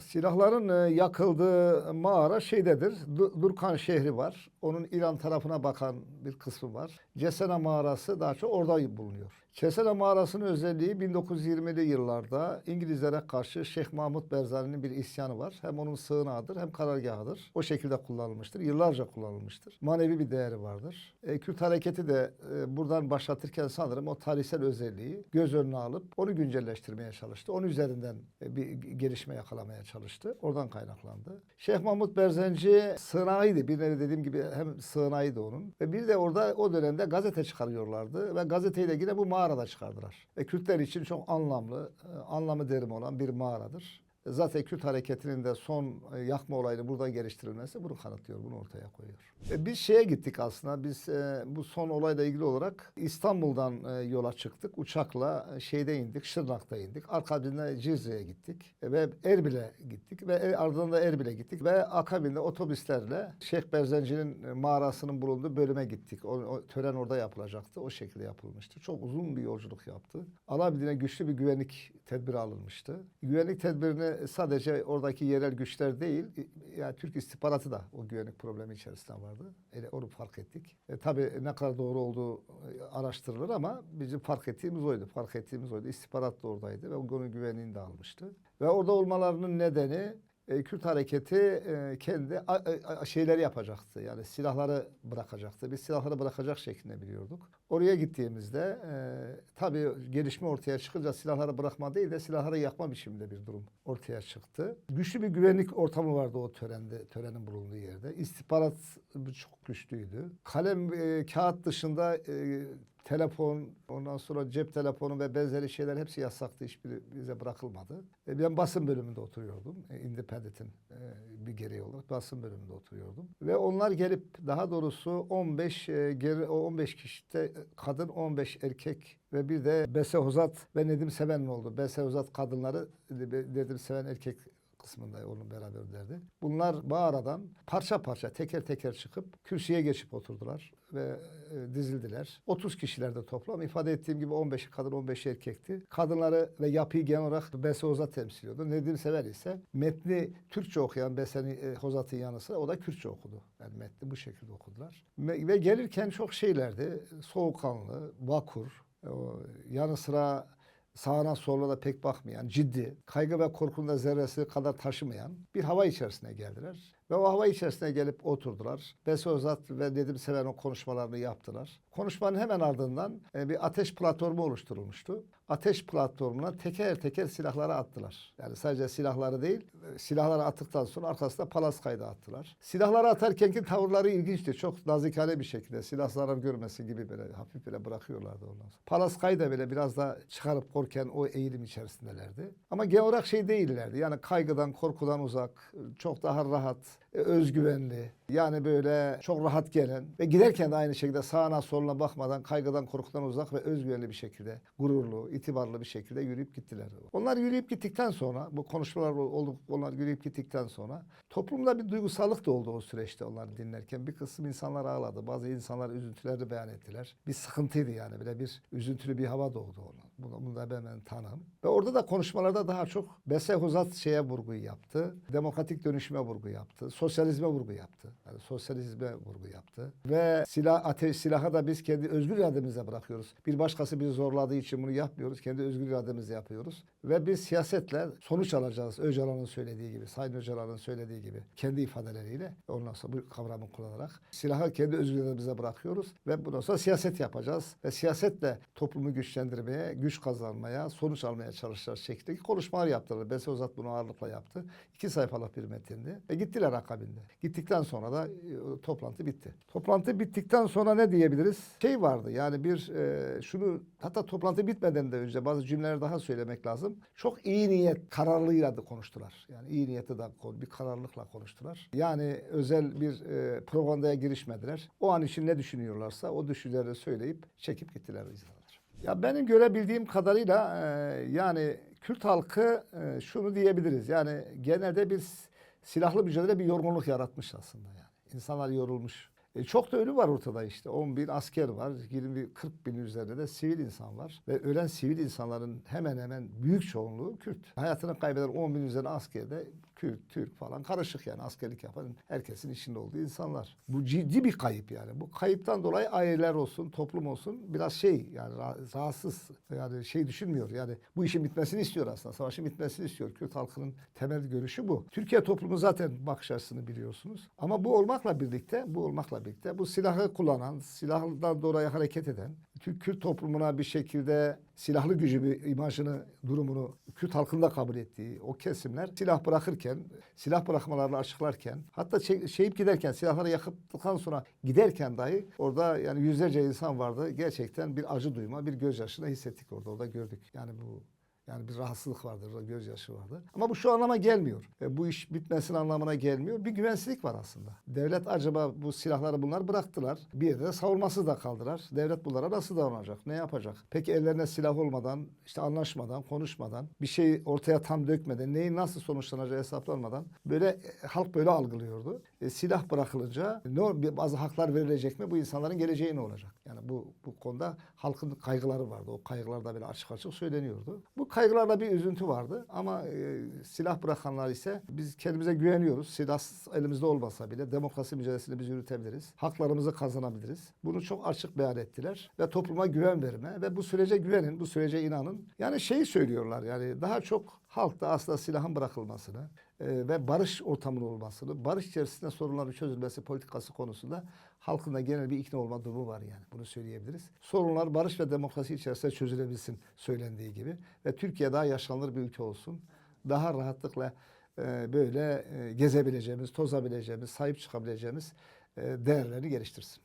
Silahların e, yakıldığı mağara şeydedir. Du- Durkan şehri var. Onun İran tarafına bakan bir kısmı var. Cesena mağarası daha çok orada bulunuyor. Cesena mağarasının özelliği 1920'li yıllarda İngilizlere karşı Şeyh Mahmut Berzani'nin bir isyanı var. Hem onun sığınağıdır hem karargahıdır. O şekilde kullanılmıştır. Yıllarca kullanılmıştır. Manevi bir değeri vardır. E, Kürt hareketi de e, buradan başlatırken sanırım o tarihsel özelliği göz önüne alıp onu güncelleştirmeye çalıştı. Onun üzerinden e, bir gelişme yakalamaya çalıştı. Oradan kaynaklandı. Şeyh Mahmut Berzenci sığınağıydı. Bir nevi dediğim gibi hem sığınağıydı onun. Ve bir de orada o dönemde gazete çıkarıyorlardı. Ve gazeteyi de yine bu mağarada çıkardılar. Ve Kürtler için çok anlamlı, e, anlamı derim olan bir mağaradır. Zaten Kürt hareketinin de son e, yakma olayını buradan geliştirilmesi bunu kanıtlıyor, bunu ortaya koyuyor. E, biz şeye gittik aslında, biz e, bu son olayla ilgili olarak İstanbul'dan e, yola çıktık. Uçakla e, şeyde indik, Şırnak'ta indik. Akabinde Cizre'ye gittik e, ve Erbil'e gittik ve e, ardından da Erbil'e gittik ve akabinde otobüslerle Şeyh Berzenci'nin e, mağarasının bulunduğu bölüme gittik. O, o tören orada yapılacaktı, o şekilde yapılmıştı. Çok uzun bir yolculuk yaptı. Alabildiğine güçlü bir güvenlik tedbiri alınmıştı. Güvenlik tedbirini sadece oradaki yerel güçler değil, yani Türk istihbaratı da o güvenlik problemi içerisinde vardı. Yani onu fark ettik. E, tabii ne kadar doğru olduğu e, araştırılır ama bizim fark ettiğimiz oydu. Fark ettiğimiz oydu. İstihbarat da oradaydı ve onun güvenliğini de almıştı. Ve orada olmalarının nedeni e, Kürt hareketi e, kendi a- a- a- şeyleri yapacaktı. Yani silahları bırakacaktı. Biz silahları bırakacak şeklinde biliyorduk. Oraya gittiğimizde e, tabii gelişme ortaya çıkınca silahları bırakma değil de silahları yakma biçiminde bir durum ortaya çıktı. Güçlü bir güvenlik ortamı vardı o törende, törenin bulunduğu yerde. İstihbarat çok güçlüydü. Kalem, e, kağıt dışında e, telefon, ondan sonra cep telefonu ve benzeri şeyler hepsi yasaktı. Hiçbiri bize bırakılmadı. E, ben basın bölümünde oturuyordum. E, Independent'in e, bir gereği olarak basın bölümünde oturuyordum. Ve onlar gelip daha doğrusu 15 e, geri, o 15 kişide kadın 15 erkek ve bir de Bese ve Nedim Seven'in oldu. Bese kadınları, Nedim Seven erkek kısmında onun beraberlerdi. Bunlar mağaradan parça parça teker teker çıkıp kürsüye geçip oturdular ve e, dizildiler. 30 kişiler de toplam. İfade ettiğim gibi 15 kadın 15 erkekti. Kadınları ve yapıyı genel olarak Bese Hozat temsil ediyordu. Nedim Sever ise metni Türkçe okuyan Bese e, Hozat'ın yanı sıra o da Kürtçe okudu. Yani metni bu şekilde okudular. Ve gelirken çok şeylerdi. Soğukkanlı, vakur, o yanı sıra sağına soluna da pek bakmayan, ciddi, kaygı ve korkunun da zerresi kadar taşımayan bir hava içerisine geldiler. Ve o hava içerisine gelip oturdular. Besozat ve Nedim Seven o konuşmalarını yaptılar. Konuşmanın hemen ardından e, bir ateş platformu oluşturulmuştu. Ateş platformuna teker teker silahları attılar. Yani sadece silahları değil, silahları attıktan sonra arkasında palaskayı da attılar. Silahları atarkenki tavırları ilginçti. Çok nazikane bir şekilde silah zarar görmesi gibi böyle hafif böyle bırakıyorlardı ondan sonra. Palaskayı da böyle biraz da çıkarıp korken o eğilim içerisindelerdi. Ama genel olarak şey değillerdi. Yani kaygıdan, korkudan uzak, çok daha rahat, özgüvenli. Yani böyle çok rahat gelen ve giderken de aynı şekilde sağına soluna bakmadan kaygıdan korkudan uzak ve özgüvenli bir şekilde gururlu, itibarlı bir şekilde yürüyüp gittiler. Onlar yürüyüp gittikten sonra bu konuşmalar oldu onlar yürüyüp gittikten sonra toplumda bir duygusallık da oldu o süreçte onları dinlerken. Bir kısım insanlar ağladı. Bazı insanlar üzüntülerini beyan ettiler. Bir sıkıntıydı yani böyle bir üzüntülü bir hava doğdu ona. Bunu, bunu da ben, tanım. Ve orada da konuşmalarda daha çok Bese Huzat şeye vurguyu yaptı. Demokratik dönüşüme vurgu yaptı. Sosyalizme vurgu yaptı. Yani sosyalizme vurgu yaptı. Ve silah ateş silaha da biz kendi özgür irademize bırakıyoruz. Bir başkası bizi zorladığı için bunu yapmıyoruz. Kendi özgür irademizle yapıyoruz. Ve biz siyasetle sonuç alacağız. Öcalan'ın söylediği gibi, Sayın Öcalan'ın söylediği gibi kendi ifadeleriyle ondan sonra bu kavramı kullanarak silahı kendi özgür irademize bırakıyoruz ve bundan sonra siyaset yapacağız ve siyasetle toplumu güçlendirmeye, güç kazanmaya, sonuç almaya çalışacağız şeklindeki konuşmalar yaptılar. Bese Uzat bunu ağırlıkla yaptı. İki sayfalık bir metindi. Ve gittiler akabinde. Gittikten sonra da e, toplantı bitti. Toplantı bittikten sonra ne diyebiliriz? Şey vardı yani bir e, şunu hatta toplantı bitmeden de önce bazı cümleler daha söylemek lazım. Çok iyi niyet kararlıyla da konuştular. Yani iyi niyeti de bir kararlılıkla konuştular. Yani özel bir e, propagandaya girişmediler. O an için ne düşünüyorlarsa o düşünceleri söyleyip çekip gittiler insanlar. Ya benim görebildiğim kadarıyla e, yani Kürt halkı e, şunu diyebiliriz. Yani genelde bir silahlı mücadele bir yorgunluk yaratmış aslında yani. İnsanlar yorulmuş. E, çok da ölü var ortada işte. 10 bin asker var. 20 40 bin üzerinde de sivil insan var. Ve ölen sivil insanların hemen hemen büyük çoğunluğu Kürt. Hayatını kaybeden 10 bin üzerinde asker de Kürt, Türk falan karışık yani askerlik yapan herkesin içinde olduğu insanlar. Bu ciddi bir kayıp yani. Bu kayıptan dolayı aileler olsun, toplum olsun biraz şey yani ra- rahatsız yani şey düşünmüyor. Yani bu işin bitmesini istiyor aslında. Savaşın bitmesini istiyor. Kürt halkının temel görüşü bu. Türkiye toplumu zaten bakış açısını biliyorsunuz. Ama bu olmakla birlikte, bu olmakla birlikte bu silahı kullanan, silahdan dolayı hareket eden, Türk Kürt toplumuna bir şekilde silahlı gücü bir imajını, durumunu Kürt halkında kabul ettiği o kesimler silah bırakırken, silah bırakmalarını açıklarken, hatta şey, şeyip giderken, silahları yakıptıktan sonra giderken dahi orada yani yüzlerce insan vardı. Gerçekten bir acı duyma, bir gözyaşını hissettik orada, orada gördük. Yani bu yani bir rahatsızlık vardır, gözyaşı vardı. Ama bu şu anlama gelmiyor. E, bu iş bitmesin anlamına gelmiyor. Bir güvensizlik var aslında. Devlet acaba bu silahları bunlar bıraktılar. Bir yerde de savunmasız da kaldılar. Devlet bunlara nasıl davranacak? Ne yapacak? Peki ellerine silah olmadan, işte anlaşmadan, konuşmadan, bir şey ortaya tam dökmeden, neyin nasıl sonuçlanacağı hesaplanmadan böyle e, halk böyle algılıyordu. E, silah bırakılınca ne bazı haklar verilecek mi? Bu insanların geleceği ne olacak? Yani bu bu konuda halkın kaygıları vardı. O kaygılar da böyle açık açık söyleniyordu. Bu kaygılarla bir üzüntü vardı ama e, silah bırakanlar ise biz kendimize güveniyoruz. Silah elimizde olmasa bile demokrasi mücadelesini biz yürütebiliriz. Haklarımızı kazanabiliriz. Bunu çok açık beyan ettiler ve topluma güven verme ve bu sürece güvenin, bu sürece inanın. Yani şeyi söylüyorlar yani daha çok halk da aslında silahın bırakılmasını e, ve barış ortamının olmasını, barış içerisinde sorunların çözülmesi politikası konusunda halkın da genel bir ikna olma durumu var yani. Bunu söyleyebiliriz. Sorunlar barış ve demokrasi içerisinde çözülebilsin söylendiği gibi ve Türkiye daha yaşanılır bir ülke olsun. Daha rahatlıkla e, böyle e, gezebileceğimiz, tozabileceğimiz, sahip çıkabileceğimiz e, değerlerini geliştirsin.